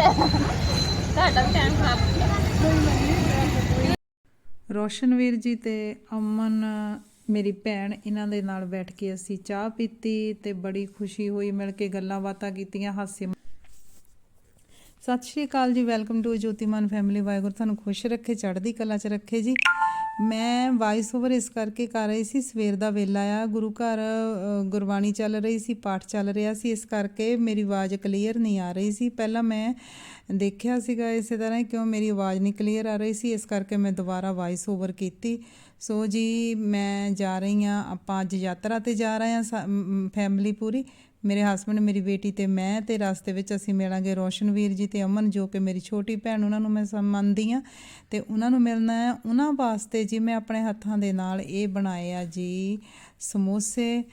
ਤੁਹਾਡਾ ਵੀ ਟਾਈਮ ਖਰਾਬ ਰੋਸ਼ਨਵੀਰ ਜੀ ਤੇ ਅਮਨ, ਮੇਰੀ ਭੈਣ, ਇਹਨਾਂ ਦੇ ਨਾਲ ਬੈਠ ਕੇ ਅਸੀਂ ਚਾਹ ਪੀਤੀ ਤੇ ਬੜੀ ਖੁਸ਼ੀ ਹੋਈ, ਮਿਲ ਕੇ ਗੱਲਾਂ ਬਾਤਾਂ ਕੀਤੀਆਂ, ਹਾਸੇ ਸਤਿ ਸ਼੍ਰੀ ਅਕਾਲ ਜੀ welcome to Jotiman family Waheguru ਤੁਹਾਨੂੰ ਖੁਸ਼ ਰੱਖੇ, ਚੜ੍ਹਦੀ ਕਲਾ 'ਚ ਰੱਖੇ ਜੀ। ਮੈਂ ਵਾਇਸ ਓਵਰ ਇਸ ਕਰਕੇ ਕਰ ਰਹੀ ਸੀ, ਸਵੇਰ ਦਾ ਵੇਲਾ ਆ, ਗੁਰੂ ਘਰ ਗੁਰਬਾਣੀ ਚੱਲ ਰਹੀ ਸੀ, ਪਾਠ ਚੱਲ ਰਿਹਾ ਸੀ, ਇਸ ਕਰਕੇ ਮੇਰੀ ਆਵਾਜ਼ ਕਲੀਅਰ ਨਹੀਂ ਆ ਰਹੀ ਸੀ। ਪਹਿਲਾਂ ਮੈਂ ਦੇਖਿਆ ਸੀਗਾ ਇਸੇ ਤਰ੍ਹਾਂ ਕਿਉਂ ਮੇਰੀ ਆਵਾਜ਼ ਨਹੀਂ ਕਲੀਅਰ ਆ ਰਹੀ ਸੀ, ਇਸ ਕਰਕੇ ਮੈਂ ਦੁਬਾਰਾ ਵਾਇਸ ਓਵਰ ਕੀਤੀ। ਸੋ ਜੀ, ਮੈਂ ਜਾ ਰਹੀ ਹਾਂ, ਆਪਾਂ ਅੱਜ ਯਾਤਰਾ ਤੇ ਜਾ ਰਹੇ ਹਾਂ ਫੈਮਿਲੀ ਪੂਰੀ। ਮੇਰੇ ਹਸਬੰਡ ਮੇਰੀ ਬੇਟੀ ਤੇ ਮੈਂ ਤੇ ਰਸਤੇ ਵਿੱਚ ਅਸੀਂ ਮਿਲਾਂਗੇ ਰੋਸ਼ਨਵੀਰ ਜੀ ਤੇ ਅਮਨ ਜੋ ਕਿ ਮੇਰੀ ਛੋਟੀ ਭੈਣ, ਉਹਨਾਂ ਨੂੰ ਮੈਂ ਮੰਨਦੀ ਆ ਤੇ ਉਹਨਾਂ ਨੂੰ ਮਿਲਣਾ ਹੈ। ਉਹਨਾਂ ਵਾਸਤੇ ਜੀ ਮੈਂ ਆਪਣੇ ਹੱਥਾਂ ਦੇ ਨਾਲ ਇਹ ਬਣਾਏ ਆ ਜੀ ਸਮੋਸੇ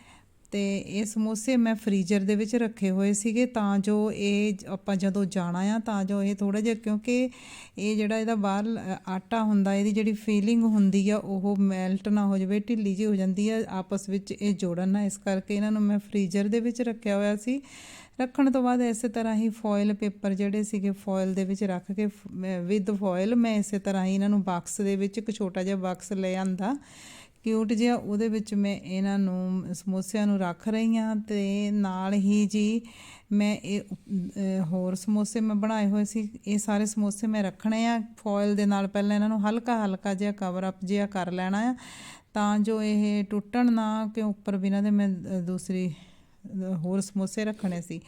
ਤੇ ਇਹ ਸਮੋਸੇ ਮੈਂ ਫ੍ਰੀਜ਼ਰ ਦੇ ਵਿੱਚ ਰੱਖੇ ਹੋਏ ਸੀਗੇ ਤਾਂ ਜੋ ਇਹ ਆਪਾਂ ਜਦੋਂ ਜਾਣਾ ਆ ਤਾਂ ਜੋ ਇਹ ਥੋੜਾ ਜਿਹਾ ਕਿਉਂਕਿ ਇਹ ਜਿਹੜਾ ਇਹਦਾ ਬਾਹਰ ਆਟਾ ਹੁੰਦਾ, ਇਹਦੀ ਜਿਹੜੀ ਫੀਲਿੰਗ ਹੁੰਦੀ ਆ, ਉਹ ਮੈਲਟ ਨਾ ਹੋ ਜਾਵੇ, ਢਿੱਲੀ ਜਿਹੀ ਹੋ ਜਾਂਦੀ ਆ, ਆਪਸ ਵਿੱਚ ਇਹ ਜੋੜਨ ਨਾ, ਇਸ ਕਰਕੇ ਇਹਨਾਂ ਨੂੰ ਮੈਂ ਫ੍ਰੀਜ਼ਰ ਦੇ ਵਿੱਚ ਰੱਖਿਆ ਹੋਇਆ ਸੀ। ਰੱਖਣ ਤੋਂ ਬਾਅਦ ਇਸੇ ਤਰ੍ਹਾਂ ਹੀ ਫੋਇਲ ਪੇਪਰ ਜਿਹੜੇ ਸੀਗੇ, ਫੋਇਲ ਦੇ ਵਿੱਚ ਰੱਖ ਕੇ ਵਿਦ ਫੋਇਲ ਮੈਂ ਇਸੇ ਤਰ੍ਹਾਂ ਹੀ ਇਹਨਾਂ ਨੂੰ ਬਾਕਸ ਦੇ ਵਿੱਚ ਇੱਕ ਛੋਟਾ ਜਿਹਾ ਬਾਕਸ ਲੈ ਆਂਦਾ। ਕਿਊਟ ਜਿਹਾ, ਉਹਦੇ ਵਿੱਚ ਮੈਂ ਇਹਨਾਂ ਨੂੰ ਸਮੋਸਿਆਂ ਨੂੰ ਰੱਖ ਰਹੀ ਹਾਂ ਤੇ ਨਾਲ ਹੀ ਜੀ ਮੈਂ ਇਹ ਹੋਰ ਸਮੋਸੇ ਮੈਂ ਬਣਾਏ ਹੋਏ ਸੀ। ਇਹ ਸਾਰੇ ਸਮੋਸੇ ਮੈਂ ਰੱਖਣੇ ਆ। ਫੋਇਲ ਦੇ ਨਾਲ ਪਹਿਲਾਂ ਇਹਨਾਂ ਨੂੰ ਹਲਕਾ ਹਲਕਾ ਜਿਹਾ ਕਵਰ ਅਪ ਜਿਹਾ ਕਰ ਲੈਣਾ ਆ, ਤਾਂ ਜੋ ਇਹ ਟੁੱਟਣ ਨਾ, ਕਿ ਉੱਪਰ ਬਿਨਾਂ ਦੇ ਮੈਂ ਦੂਸਰੀ ਹੋਰ ਸਮੋਸੇ ਰੱਖਣੇ ਸੀ।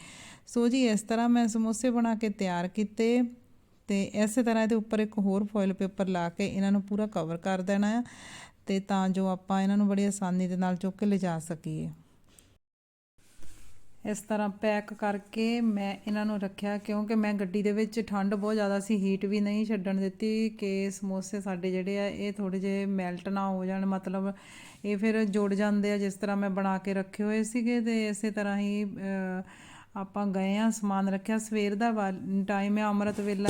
ਸੋ ਜੀ, ਇਸ ਤਰ੍ਹਾਂ ਮੈਂ ਸਮੋਸੇ ਬਣਾ ਕੇ ਤਿਆਰ ਕੀਤੇ ਤੇ ਇਸੇ ਤਰ੍ਹਾਂ ਇਹਦੇ ਉੱਪਰ ਇੱਕ ਹੋਰ ਫੋਇਲ ਪੇਪਰ ਲਾ ਕੇ ਇਹਨਾਂ ਨੂੰ ਪੂਰਾ ਕਵਰ ਕਰ ਦੇਣਾ ਆ। ਤੇ ਤਾਂ ਜੋ ਆਪਾਂ ਇਹਨਾਂ ਨੂੰ ਬੜੀ ਆਸਾਨੀ ਦੇ ਨਾਲ ਚੁੱਕ ਕੇ ਲਿਜਾ ਸਕੀਏ। ਇਸ ਤਰ੍ਹਾਂ ਪੈਕ ਕਰਕੇ ਮੈਂ ਇਹਨਾਂ ਨੂੰ ਰੱਖਿਆ ਕਿਉਂਕਿ ਮੈਂ ਗੱਡੀ ਦੇ ਵਿੱਚ ਠੰਡ ਬਹੁਤ ਜ਼ਿਆਦਾ ਸੀ ਹੀਟ ਵੀ ਨਹੀਂ ਛੱਡਣ ਦਿੱਤੀ ਕਿ ਸਮੋਸੇ ਸਾਡੇ ਜਿਹੜੇ ਆ ਇਹ ਥੋੜੇ ਜਿਹੇ ਮੈਲਟ ਨਾ ਹੋ ਜਾਣ। ਮਤਲਬ ਇਹ ਫਿਰ ਜੁੜ ਜਾਂਦੇ ਆ ਜਿਸ ਤਰ੍ਹਾਂ ਮੈਂ ਬਣਾ ਕੇ ਰੱਖੇ ਹੋਏ ਸੀਗੇ ਤੇ ਇਸੇ ਤਰ੍ਹਾਂ ਹੀ ਆਪਾਂ ਗਏ ਆ, ਸਮਾਨ ਰੱਖਿਆ। ਸਵੇਰ ਦਾ ਟਾਈਮ ਹੈ, ਅੰਮ੍ਰਿਤ ਵੇਲਾ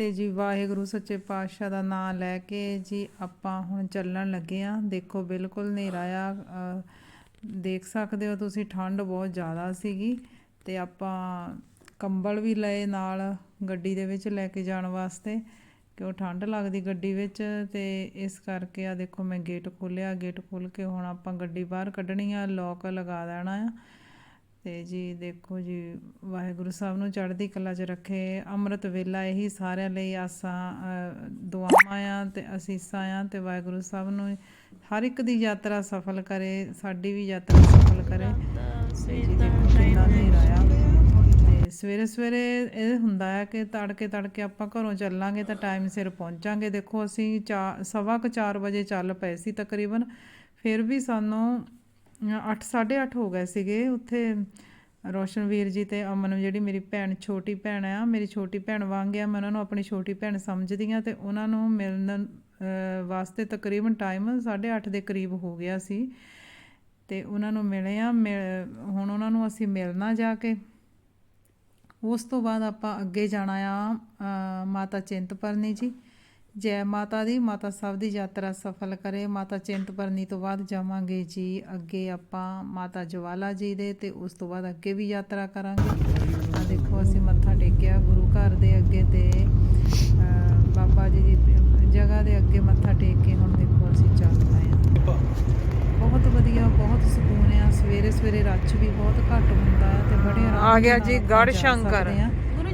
ਤੇ ਜੀ ਵਾਹਿਗੁਰੂ ਸੱਚੇ ਪਾਤਸ਼ਾਹ ਦਾ ਨਾਮ ਲੈ ਕੇ ਜੀ ਆਪਾਂ ਹੁਣ ਚੱਲਣ ਲੱਗੇ ਆ ਦੇਖੋ ਬਿਲਕੁਲ ਹਨੇਰਾ ਆ ਦੇਖ ਸਕਦੇ ਹੋ ਤੁਸੀਂ ਠੰਡ ਬਹੁਤ ਜ਼ਿਆਦਾ ਸੀਗੀ ਤੇ ਆਪਾਂ ਕੰਬਲ ਵੀ ਲਏ ਨਾਲ ਗੱਡੀ ਦੇ ਵਿੱਚ ਲੈ ਕੇ ਜਾਣ ਵਾਸਤੇ ਕਿਉਂ ਠੰਡ ਲੱਗਦੀ ਗੱਡੀ ਵਿੱਚ ਤੇ ਇਸ ਕਰਕੇ ਆ ਦੇਖੋ ਮੈਂ ਗੇਟ ਖੋਲਿਆ ਗੇਟ ਖੋਲ ਕੇ ਹੁਣ ਆਪਾਂ ਗੱਡੀ ਬਾਹਰ ਕੱਢਣੀ ਆ ਲੋਕ ਲਗਾ ਦੇਣਾ ਆ। ਅਤੇ ਜੀ ਦੇਖੋ ਜੀ, ਵਾਹਿਗੁਰੂ ਸਾਹਿਬ ਨੂੰ ਚੜ੍ਹਦੀ ਕਲਾ 'ਚ ਰੱਖੇ, ਅੰਮ੍ਰਿਤ ਵੇਲਾ ਇਹੀ ਸਾਰਿਆਂ ਲਈ ਆਸਾਂ ਦੁਆਵਾਂ ਆ ਅਤੇ ਅਸੀਸਾਂ ਆ ਅਤੇ ਵਾਹਿਗੁਰੂ ਸਾਹਿਬ ਨੂੰ ਹਰ ਇੱਕ ਦੀ ਯਾਤਰਾ ਸਫਲ ਕਰੇ, ਸਾਡੀ ਵੀ ਯਾਤਰਾ ਸਫਲ ਕਰੇ। ਤੇ ਜੀ ਦੇਖੋ ਕਿੰਨਾ ਹਨੇਰਾ ਆ। ਸਵੇਰੇ ਸਵੇਰੇ ਇਹ ਹੁੰਦਾ ਹੈ ਕਿ ਤੜਕੇ ਤੜਕੇ ਆਪਾਂ ਘਰੋਂ ਚੱਲਾਂਗੇ ਤਾਂ ਟਾਈਮ ਸਿਰ ਪਹੁੰਚਾਂਗੇ। ਦੇਖੋ ਅਸੀਂ ਚਾ, ਸਵਾ ਕੁ 4 ਵਜੇ ਚੱਲ ਪਏ ਸੀ ਤਕਰੀਬਨ, ਫਿਰ ਵੀ ਸਾਨੂੰ 8 8:30 ਹੋ ਗਏ ਸੀਗੇ। ਉੱਥੇ ਰੋਸ਼ਨਵੀਰ ਜੀ ਤੇ ਅਮਨ ਜਿਹੜੀ ਮੇਰੀ ਭੈਣ, ਛੋਟੀ ਭੈਣ ਆ, ਮੇਰੀ ਛੋਟੀ ਭੈਣ ਵਾਂਗ ਆ, ਮੈਂ ਉਹਨਾਂ ਨੂੰ ਆਪਣੀ ਛੋਟੀ ਭੈਣ ਸਮਝਦੀ ਆ ਤੇ ਉਹਨਾਂ ਨੂੰ ਮਿਲਣ ਵਾਸਤੇ ਤਕਰੀਬਨ ਟਾਈਮ 8:30 ਦੇ ਕਰੀਬ ਹੋ ਗਿਆ ਸੀ। ਤੇ ਉਹਨਾਂ ਨੂੰ ਮਿਲੇ ਆ, ਮਿਲ- ਹੁਣ ਉਹਨਾਂ ਨੂੰ ਅਸੀਂ ਮਿਲਣਾ ਜਾ ਕੇ। ਉਸ ਤੋਂ ਬਾਅਦ ਆਪਾਂ ਅੱਗੇ ਜਾਣਾ ਆ ਮਾਤਾ ਚਿੰਤਪਰਨੀ ਜੀ। ਜੈ ਮਾਤਾ ਦੀ ਮਾਤਾ ਸਭ ਦੀ ਯਾਤਰਾ ਸਫਲ ਕਰੇ। ਮਾਤਾ ਚਿੰਤਪਰਨੀ ਤੋਂ ਬਾਅਦ ਜਾਵਾਂਗੇ ਜੀ। ਅੱਗੇ ਆਪਾਂ ਮਾਤਾ ਜਵਾਲਾ ਜੀ ਦੇ ਤੇ ਉਸ ਤੋਂ ਬਾਅਦ ਅੱਗੇ ਵੀ ਯਾਤਰਾ ਕਰਾਂਗੇ। ਆ ਦੇਖੋ ਅਸੀਂ ਮੱਥਾ ਟੇਕਿਆ ਗੁਰੂ ਘਰ ਦੇ ਅੱਗੇ ਤੇ ਬਾਬਾ ਜੀ ਦੀ ਜਗ੍ਹਾ ਦੇ ਅੱਗੇ ਮੱਥਾ ਟੇਕ ਕੇ ਹੁਣ ਦੇਖੋ ਅਸੀਂ ਚੱਲ ਪਏ ਹਾਂ। ਬਹੁਤ ਵਧੀਆ ਬਹੁਤ ਸਕੂਨ ਆ। ਸਵੇਰੇ ਸਵੇਰੇ ਰੱਛ ਵੀ ਬਹੁਤ ਘੱਟ ਹੁੰਦਾ ਤੇ ਬੜੇ ਆ ਗਿਆ ਜੀ ਜਾ ਸ਼ੰਕਰ। ਸਕਦੇ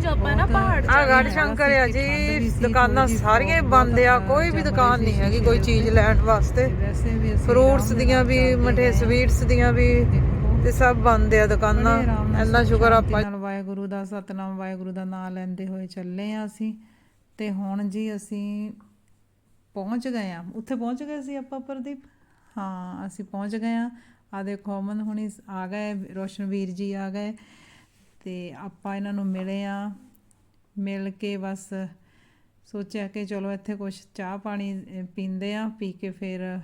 ਆਪਾਂ ਨਾ ਪਹਾੜ ਆ ਗੜ ਸ਼ੰਕਰ ਆ ਜੀ ਦੁਕਾਨਾਂ ਸਾਰੀਆਂ ਬੰਦ ਆ ਕੋਈ ਵੀ ਦੁਕਾਨ ਨਹੀਂ ਹੈਗੀ ਕੋਈ ਚੀਜ਼ ਲੈਣ ਵਾਸਤੇ। ਫਰੂਟਸ ਦੀਆਂ ਵੀ ਮਠੇ। ਸਵੀਟਸ ਦੀਆਂ ਵੀ ਤੇ ਸਭ ਬੰਦ ਆ ਦੁਕਾਨਾਂ। ਇੰਨਾ ਸ਼ੁਕਰ ਆਪਾਂ ਵਾਹਿਗੁਰੂ ਦਾ ਸਤਨਾਮ ਵਾਹਿਗੁਰੂ ਦਾ ਨਾਮ ਲੈਂਦੇ ਹੋਏ ਚੱਲੇ ਆ ਅਸੀਂ। ਤੇ ਹੁਣ ਜੀ ਅਸੀਂ ਪਹੁੰਚ ਗਏ ਆ। ਉੱਥੇ ਪਹੁੰਚ ਗਏ ਸੀ ਆਪਾਂ ਪ੍ਰਦੀਪ? ਹਾਂ ਅਸੀਂ ਪਹੁੰਚ ਗਏ ਆ। ਆ ਦੇਖੋ ਅਮਨ ਹੁਣੀ ਆ ਗਏ ਰੋਸ਼ਨਵੀਰ ਜੀ ਆ ਗਏ। ਤੇ ਆਪਾਂ ਇਹਨਾਂ ਨੂੰ ਮਿਲੇ ਆ। ਮਿਲ ਕੇ ਬਸ ਸੋਚਿਆ ਕਿ ਚਲੋ ਇੱਥੇ ਕੁਝ ਚਾਹ ਪਾਣੀ ਪੀਂਦੇ ਆ ਪੀ ਕੇ ਫਿਰ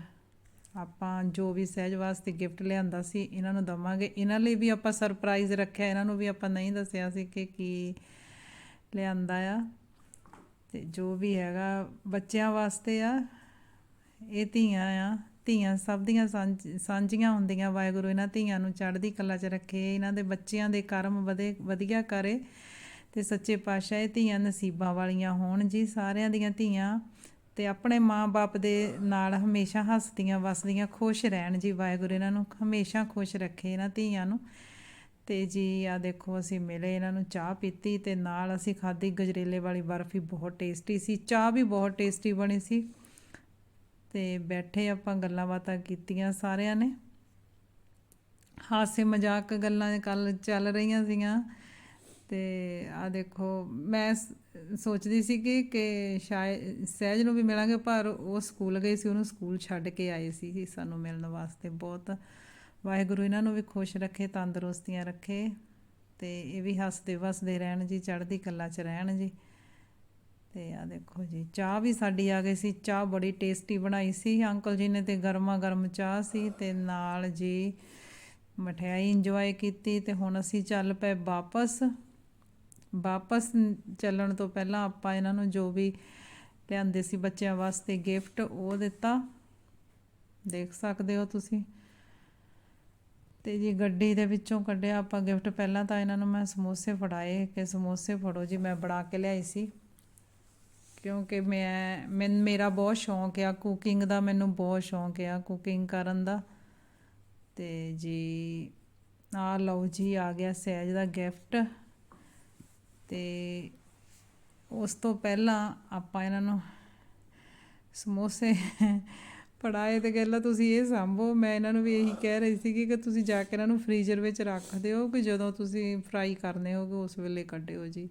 ਆਪਾਂ ਜੋ ਵੀ ਸਹਿਜ ਵਾਸਤੇ ਗਿਫਟ ਲਿਆਂਦਾ ਸੀ, ਇਹਨਾਂ ਨੂੰ ਦਵਾਂਗੇ। ਇਹਨਾਂ ਲਈ ਵੀ ਆਪਾਂ ਸਰਪ੍ਰਾਈਜ਼ ਰੱਖਿਆ, ਇਹਨਾਂ ਨੂੰ ਵੀ ਆਪਾਂ ਨਹੀਂ ਦੱਸਿਆ ਸੀ ਕਿ ਕੀ ਲਿਆਂਦਾ ਆ। ਤੇ ਜੋ ਵੀ ਹੈਗਾ, ਬੱਚਿਆਂ ਵਾਸਤੇ ਆ, ਇਹ ਧੀਆਂ ਆ। ਧੀਆਂ ਸਭ ਦੀਆਂ ਸਾਂਝ- ਸਾਂਝੀਆਂ ਹੁੰਦੀਆਂ, ਵਾਹਿਗੁਰੂ ਇਹਨਾਂ ਧੀਆਂ ਨੂੰ ਚੜ੍ਹਦੀ ਕਲਾ 'ਚ ਰੱਖੇ, ਇਹਨਾਂ ਦੇ ਬੱਚਿਆਂ ਦੇ ਕਰਮ ਵਧੇ, ਵਧੀਆ ਕਰੇ। ਤੇ ਸੱਚੇ ਪਾਤਸ਼ਾਹ ਇਹ ਧੀਆਂ ਨਸੀਬਾਂ ਵਾਲੀਆਂ ਹੋਣ ਜੀ, ਸਾਰਿਆਂ ਦੀਆਂ ਧੀਆਂ ਤੇ ਆਪਣੇ ਮਾਂ-ਬਾਪ ਦੇ ਨਾਲ ਹਮੇਸ਼ਾ ਹੱਸਦੀਆਂ, ਵਸਦੀਆਂ, ਖੁਸ਼ ਰਹਿਣ ਜੀ ਵਾਹਿਗੁਰੂ ਇਹਨਾਂ ਨੂੰ, ਹਮੇਸ਼ਾ ਖੁਸ਼ ਰੱਖੇ ਇਹਨਾਂ ਧੀਆਂ ਨੂੰ। ਤੇ ਜੀ ਆ ਦੇਖੋ ਅਸੀਂ ਮਿਲੇ ਇਹਨਾਂ ਨੂੰ ਚਾਹ ਪੀਤੀ ਤੇ ਨਾਲ ਅਸੀਂ ਖਾਧੀ ਗਜਰੇਲੇ ਵਾਲੀ ਬਰਫੀ ਬਹੁਤ ਟੇਸਟੀ ਸੀ, ਚਾਹ ਵੀ ਬਹੁਤ ਟੇਸਟੀ ਬਣੀ ਸੀ। ਤੇ ਬੈਠੇ ਆਪਾਂ ਗੱਲਾਂ ਬਾਤਾਂ ਕੀਤੀਆਂ ਸਾਰਿਆਂ ਨੇ। ਹਾਸੇ ਮਜ਼ਾਕ ਗੱਲਾਂ ਕੱਲ ਚੱਲ ਰਹੀਆਂ ਸੀਗੀਆਂ। ਤੇ ਆ ਦੇਖੋ, ਮੈਂ ਸੋਚਦੀ ਸੀ ਕਿ ਕਿ ਸ਼ਾਇਦ ਸਹਿਜ ਨੂੰ ਵੀ ਮਿਲਾਂਗੇ, ਪਰ ਉਹ ਸਕੂਲ ਗਈ ਸੀ, ਉਹਨੂੰ ਸਕੂਲ ਛੱਡ ਕੇ ਆਏ ਸੀ ਸਾਨੂੰ ਮਿਲਣ ਵਾਸਤੇ ਬਹੁਤ। ਵਾਹਿਗੁਰੂ ਇਹਨਾਂ ਨੂੰ ਵੀ ਖੁਸ਼ ਰੱਖੇ, ਤੰਦਰੁਸਤੀਆਂ ਰੱਖੇ ਤੇ ਇਹ ਵੀ ਹੱਸਦੇ ਵਸਦੇ ਰਹਿਣ ਜੀ, ਚੜ੍ਹਦੀ ਕਲਾ 'ਚ ਰਹਿਣ ਜੀ। ਤੇ ਆ ਦੇਖੋ ਜੀ, ਚਾਹ ਵੀ ਸਾਡੀ ਆ ਗਈ ਸੀ, ਚਾਹ ਬੜੀ ਟੇਸਟੀ ਬਣਾਈ ਸੀ। ਅੰਕਲ ਜੀ ਨੇ ਤੇ ਗਰਮਾ ਗਰਮ ਚਾਹ ਸੀ ਤੇ ਨਾਲ ਜੀ ਮਠਿਆਈ ਇੰਜੋਏ ਕੀਤੀ ਤੇ ਹੁਣ ਅਸੀਂ ਚੱਲ ਪਏ ਵਾਪਸ। ਵਾਪਸ ਚੱਲਣ ਤੋਂ ਪਹਿਲਾਂ ਆਪਾਂ ਇਹਨਾਂ ਨੂੰ ਜੋ ਵੀ ਲਿਆਂਦੇ ਸੀ ਬੱਚਿਆਂ ਵਾਸਤੇ ਗਿਫਟ, ਉਹ ਦਿੱਤਾ। ਦੇਖ ਸਕਦੇ ਹੋ ਤੁਸੀਂ। ਤੇ ਜੀ ਗੱਡੀ ਦੇ ਵਿੱਚੋਂ ਕੱਢਿਆ ਆਪਾਂ ਗਿਫਟ। ਪਹਿਲਾਂ ਤਾਂ ਇਹਨਾਂ ਨੂੰ ਮੈਂ ਸਮੋਸੇ ਫੜਾਏ ਕਿ ਸਮੋਸੇ ਫੜੋ ਜੀ, ਮੈਂ ਬਣਾ ਕੇ ਲਿਆਈ ਸੀ। ਕਿਉਂਕਿ ਮੈਂ ਮੈਂ ਮੇਰਾ ਬਹੁਤ ਸ਼ੌਂਕ ਆ ਕੁਕਿੰਗ ਦਾ, ਮੈਨੂੰ ਬਹੁਤ ਸ਼ੌਂਕ ਆ ਕੁਕਿੰਗ ਕਰਨ ਦਾ। ਤੇ ਜੀ ਆ ਲਓ ਜੀ, ਆ ਗਿਆ ਸਹਿਜ ਦਾ ਗਿਫਟ। ਅਤੇ ਉਸ ਤੋਂ ਪਹਿਲਾਂ ਆਪਾਂ ਇਹਨਾਂ ਨੂੰ ਸਮੋਸੇ ਫੜਾਏ ਤੇ ਕਹਿੰਦਾ, ਤੁਸੀਂ ਇਹ ਸਾਂਭੋ। ਮੈਂ ਇਹਨਾਂ ਨੂੰ ਵੀ ਇਹੀ ਕਹਿ ਰਹੀ ਸੀ ਕਿ ਤੁਸੀਂ ਜਾ ਕੇ ਇਹਨਾਂ ਨੂੰ ਫ੍ਰੀਜ਼ਰ ਵਿੱਚ ਰੱਖ ਦਿਓ ਕਿ ਜਦੋਂ ਤੁਸੀਂ ਫਰਾਈ ਕਰਨੇ ਹੋਗੇ ਉਸ ਵੇਲੇ ਕੱਢਿਓ ਜੀ।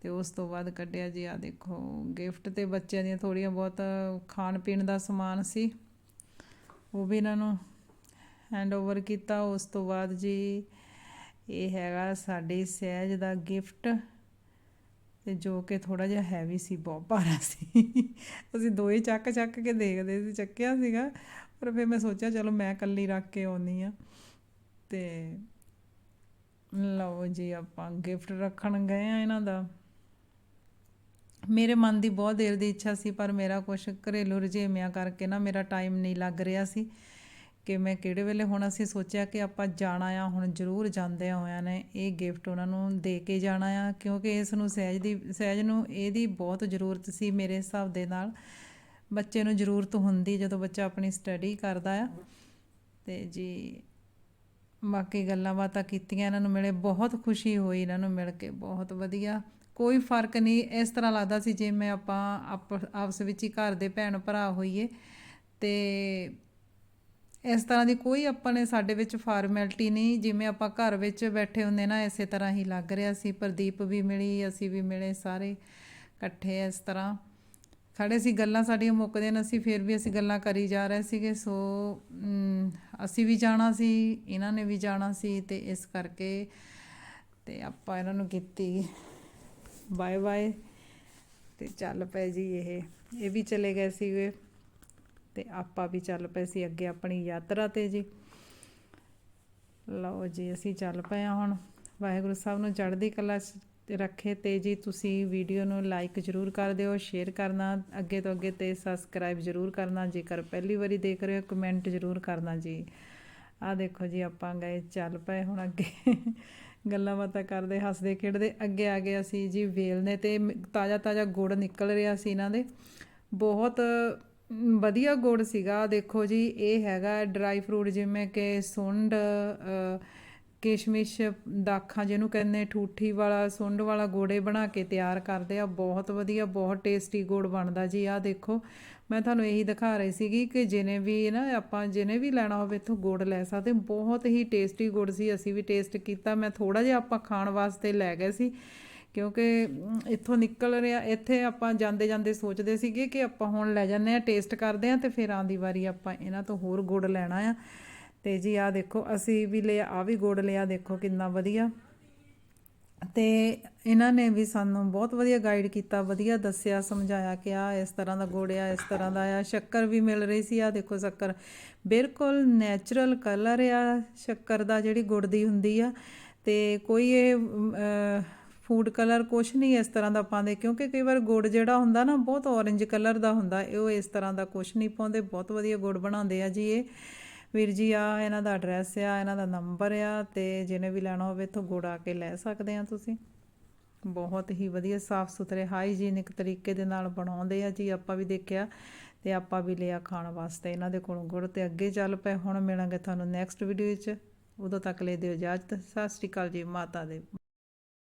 ਤੇ ਉਸ ਤੋਂ ਬਾਅਦ ਕੱਢਿਆ ਜੀ ਆ ਦੇਖੋ, ਗਿਫਟ ਤੇ ਬੱਚਿਆਂ ਦੀਆਂ ਥੋੜੀਆਂ ਬਹੁਤ ਖਾਣ ਪੀਣ ਦਾ ਸਮਾਨ ਸੀ। ਉਹ ਵੀ ਇਹਨਾਂ ਨੂੰ ਹੈਂਡਓਵਰ ਕੀਤਾ। ਉਸ ਤੋਂ ਬਾਅਦ ਜੀ, ਇਹ ਹੈਗਾ ਸਾਡੀ ਸਹਿਜ ਦਾ ਗਿਫਟ ਤੇ ਜੋ ਕਿ ਥੋੜਾ ਜਿਹਾ ਹੈਵੀ ਸੀ, ਬਹੁਤ ਭਾਰਾ ਸੀ। ਅਸੀਂ ਦੋਏ ਚੱਕ ਚੱਕ ਕੇ ਦੇਖਦੇ ਸੀ, ਚੱਕਿਆ ਸੀਗਾ। ਪਰ ਫਿਰ ਮੈਂ ਸੋਚਿਆ, ਚਲੋ ਮੈਂ ਇਕੱਲੀ ਰੱਖ ਕੇ ਆਉਣੀ ਆ ਤੇ ਲਓ ਜੀ, ਆਪਾਂ ਗਿਫਟ ਰੱਖਣ ਗਏ ਆ ਇਹਨਾਂ ਦਾ। ਮੇਰੇ ਮਨ ਦੀ ਬਹੁਤ ਦੇਰ ਦੀ ਇੱਛਾ ਸੀ, ਪਰ ਮੇਰਾ ਕੁਝ ਘਰੇਲੂ ਰੁਝੇਵਿਆਂ ਕਰਕੇ ਨਾ ਮੇਰਾ ਟਾਈਮ ਨਹੀਂ ਲੱਗ ਰਿਹਾ ਸੀ। ਕਿ ਮੈਂ ਕਿਹੜੇ ਵੇਲੇ ਹੁਣ ਅਸੀਂ ਸੋਚਿਆ ਕਿ ਆਪਾਂ ਜਾਣਾ ਆ, ਹੁਣ ਜ਼ਰੂਰ ਜਾਂਦੇ ਹੋਇਆਂ ਨੇ ਇਹ ਗਿਫਟ ਉਹਨਾਂ ਨੂੰ ਦੇ ਕੇ ਜਾਣਾ ਆ, ਕਿਉਂਕਿ ਇਸ ਨੂੰ ਸਹਿਜ ਦੀ, ਸਹਿਜ ਨੂੰ ਇਹਦੀ ਬਹੁਤ ਜ਼ਰੂਰਤ ਸੀ ਮੇਰੇ ਹਿਸਾਬ ਦੇ ਨਾਲ। ਬੱਚੇ ਨੂੰ ਜ਼ਰੂਰਤ ਹੁੰਦੀ ਜਦੋਂ ਬੱਚਾ ਆਪਣੀ ਸਟੱਡੀ ਕਰਦਾ ਆ। ਤੇ ਜੀ, ਬਾਕੀ ਗੱਲਾਂ ਬਾਤਾਂ ਕੀਤੀਆਂ ਇਹਨਾਂ ਨੂੰ ਮਿਲੇ, ਬਹੁਤ ਖੁਸ਼ੀ ਹੋਈ ਇਹਨਾਂ ਨੂੰ ਮਿਲ ਕੇ, ਬਹੁਤ ਵਧੀਆ। ਕੋਈ ਫ਼ਰਕ ਨਹੀਂ, ਇਸ ਤਰ੍ਹਾਂ ਲੱਗਦਾ ਸੀ ਜਿਵੇਂ ਆਪਾਂ, ਆਪ- ਆਪਸ ਵਿੱਚ ਹੀ ਘਰ ਦੇ ਭੈਣ ਭਰਾ ਹੋਈਏ ਤੇ ਇਸ ਤਰ੍ਹਾਂ ਦੀ ਕੋਈ ਆਪਾਂ ਨੇ ਸਾਡੇ ਵਿੱਚ ਫਾਰਮੈਲਿਟੀ ਨਹੀਂ, ਜਿਵੇਂ ਆਪਾਂ ਘਰ ਵਿੱਚ ਬੈਠੇ ਹੁੰਦੇ ਨਾ, ਇਸੇ ਤਰ੍ਹਾਂ ਹੀ ਲੱਗ ਰਿਹਾ ਸੀ। ਪ੍ਰਦੀਪ ਵੀ ਮਿਲੀ, ਅਸੀਂ ਵੀ ਮਿਲੇ ਸਾਰੇ ਇਕੱਠੇ ਇਸ ਤਰ੍ਹਾਂ। ਖੜੇ ਸੀ, ਗੱਲਾਂ ਸਾਡੀਆਂ ਮੁੱਕਦੇ ਨੇ, ਅਸੀਂ ਫਿਰ ਵੀ ਅਸੀਂ ਗੱਲਾਂ ਕਰੀ ਜਾ ਰਹੇ ਸੀਗੇ। ਸੋ ਅਸੀਂ ਵੀ ਜਾਣਾ ਸੀ, ਇਹਨਾਂ ਨੇ ਵੀ ਜਾਣਾ ਸੀ ਤੇ ਇਸ ਕਰਕੇ ਤੇ ਆਪਾਂ ਇਹਨਾਂ ਨੂੰ ਕੀਤੀ ਬਾਏ ਬਾਏ ਤੇ ਚੱਲ ਪਏ ਜੀ ਇਹ। ਇਹ ਵੀ ਚਲੇ ਗਏ ਸੀਗੇ। ਤੇ ਆਪਾਂ ਵੀ ਚੱਲ ਪਏ ਸੀ ਅੱਗੇ ਆਪਣੀ ਯਾਤਰਾ ਤੇ ਜੀ। ਲਓ ਜੀ, ਅਸੀਂ ਚੱਲ ਪਏ ਹਾਂ ਹੁਣ। ਵਾਹਿਗੁਰੂ ਸਾਹਿਬ ਨੂੰ ਚੜ੍ਹਦੀ ਕਲਾ ਰੱਖੇ ਤੇ ਜੀ ਤੁਸੀਂ ਵੀਡੀਓ ਨੂੰ ਲਾਈਕ ਜ਼ਰੂਰ ਕਰ ਦਿਓ ਸ਼ੇਅਰ ਕਰਨਾ, ਅੱਗੇ ਤੋਂ ਅੱਗੇ ਤੇ ਸਬਸਕ੍ਰਾਈਬ ਜ਼ਰੂਰ ਕਰਨਾ, ਜੇਕਰ ਪਹਿਲੀ ਵਾਰੀ ਦੇਖ ਰਹੇ ਹੋ ਕਮੈਂਟ ਜ਼ਰੂਰ ਕਰਨਾ ਜੀ। ਆ ਦੇਖੋ ਜੀ, ਆਪਾਂ ਗਏ, ਚੱਲ ਪਏ ਹੁਣ ਅੱਗੇ। ਗੱਲਾਂ ਬਾਤਾਂ ਕਰਦੇ, ਹੱਸਦੇ, ਖੇਡਦੇ, ਅੱਗੇ ਆ ਗਏ ਅਸੀਂ ਜੀ ਵੇਲ ਨੇ ਤੇ। ਤਾਜ਼ਾ ਤਾਜ਼ਾ ਗੁੜ ਨਿਕਲ ਰਿਹਾ ਸੀ ਇਹਨਾਂ ਦੇ। ਬਹੁਤ ਵਧੀਆ ਗੁੜ ਸੀਗਾ। ਦੇਖੋ ਜੀ, ਇਹ ਹੈਗਾ ਡਰਾਈ ਫਰੂਟ ਜਿਵੇਂ ਕਿ ਸੁੰਡ ਕਿਸ਼ਮਿਸ਼ ਦਾਖਾਂ ਜਿਹਨੂੰ ਕਹਿੰਦੇ ਠੂਠੀ ਵਾਲਾ, ਸੁੰਡ ਵਾਲਾ ਗੋੜੇ ਬਣਾ ਕੇ ਤਿਆਰ ਕਰਦੇ ਆ। ਬਹੁਤ ਵਧੀਆ, ਬਹੁਤ ਟੇਸਟੀ ਗੁੜ ਬਣਦਾ ਜੀ। ਆਹ ਦੇਖੋ, ਮੈਂ ਤੁਹਾਨੂੰ ਇਹੀ ਦਿਖਾ ਰਹੀ ਸੀਗੀ ਕਿ ਜਿਹਨੇ ਵੀ ਨਾ, ਆਪਾਂ ਜਿਹਨੇ ਵੀ ਲੈਣਾ ਹੋਵੇ ਇੱਥੋਂ ਗੁੜ ਲੈ ਸਕਦੇ। ਬਹੁਤ ਹੀ ਟੇਸਟੀ ਗੁੜ ਸੀ, ਅਸੀਂ ਵੀ ਟੇਸਟ ਕੀਤਾ। ਮੈਂ ਥੋੜਾ ਜਿਹਾ ਆਪਾਂ ਖਾਣ ਵਾਸਤੇ ਲੈ ਗਏ ਸੀ। ਕਿਉਂਕਿ ਇੱਥੋਂ ਨਿਕਲ ਰਿਹਾ ਇੱਥੇ ਆਪਾਂ ਜਾਂਦੇ ਜਾਂਦੇ ਸੋਚਦੇ ਸੀਗੇ ਕਿ ਆਪਾਂ ਹੁਣ ਲੈ ਜਾਂਦੇ ਆ ਟੇਸਟ ਕਰਦੇ ਆ ਤੇ ਫਿਰ ਆਂਦੀ ਵਾਰੀ ਆਪਾਂ ਇਹਨਾਂ ਤੋਂ ਹੋਰ ਗੁੜ ਲੈਣਾ ਆ। ਤੇ ਜੀ ਆ ਦੇਖੋ, ਅਸੀਂ ਵੀ ਲਿਆ ਆ ਵੀ ਗੁੜ ਲਿਆ, ਦੇਖੋ ਕਿੰਨਾ ਵਧੀਆ। ਤੇ ਇਹਨਾਂ ਨੇ ਵੀ ਸਾਨੂੰ ਬਹੁਤ ਵਧੀਆ ਗਾਈਡ ਕੀਤਾ, ਵਧੀਆ ਦੱਸਿਆ, ਸਮਝਾਇਆ ਕਿ ਆ ਇਸ ਤਰ੍ਹਾਂ ਦਾ ਗੁੜ ਆ, ਇਸ ਤਰ੍ਹਾਂ ਦਾ ਆ। ਸ਼ੱਕਰ ਵੀ ਮਿਲ ਰਹੀ ਸੀ ਆ ਦੇਖੋ ਸ਼ੱਕਰ। ਬਿਲਕੁਲ ਨੈਚੁਰਲ ਕਲਰ ਆ, ਸ਼ੱਕਰ ਦਾ ਜਿਹੜੀ ਗੁੜ ਦੀ ਹੁੰਦੀ ਆ। ਤੇ ਕੋਈ ਇਹ ਫੂਡ ਕਲਰ ਕੁਛ ਨਹੀਂ ਇਸ ਤਰ੍ਹਾਂ ਦਾ ਪਾਉਂਦੇ, ਕਿਉਂਕਿ ਕਈ ਵਾਰ ਗੁੜ ਜਿਹੜਾ ਹੁੰਦਾ ਨਾ, ਬਹੁਤ ਔਰੇਂਜ ਕਲਰ ਦਾ ਹੁੰਦਾ, ਇਹ ਉਹ ਇਸ ਤਰ੍ਹਾਂ ਦਾ ਕੁਛ ਨਹੀਂ ਪਾਉਂਦੇ, ਬਹੁਤ ਵਧੀਆ ਗੁੜ ਬਣਾਉਂਦੇ ਆ ਜੀ ਇਹ। ਵੀਰ ਜੀ ਆ ਇਹਨਾਂ ਦਾ ਐਡਰੈਸ ਆ, ਇਹਨਾਂ ਦਾ ਨੰਬਰ ਆ, ਤੇ ਜਿਹਨੇ ਵੀ ਲੈਣਾ ਹੋਵੇ ਇੱਥੋਂ ਗੁੜ ਆ ਕੇ ਲੈ ਸਕਦੇ ਆ ਤੁਸੀਂ। ਬਹੁਤ ਹੀ ਵਧੀਆ ਸਾਫ਼ ਸੁਥਰੇ ਹਾਈਜੀਨਿਕ ਤਰੀਕੇ ਦੇ ਨਾਲ ਬਣਾਉਂਦੇ ਆ ਜੀ, ਆਪਾਂ ਵੀ ਦੇਖਿਆ, ਤੇ ਆਪਾਂ ਵੀ ਲਿਆ ਖਾਣ ਵਾਸਤੇ ਇਹਨਾਂ ਦੇ ਕੋਲੋਂ ਗੁੜ, ਤੇ ਅੱਗੇ ਚੱਲ ਪਏ, ਹੁਣ ਮਿਲਾਂਗੇ ਤੁਹਾਨੂੰ ਨੈਕਸਟ ਵੀਡੀਓ ਵਿੱਚ ਉਦੋਂ ਤੱਕ ਲੈ ਦਿਓ ਇਜਾਜ਼ਤ, ਸਤਿ ਸ਼੍ਰੀ ਅਕਾਲ ਜੀ, ਮਾਤਾ ਦੇ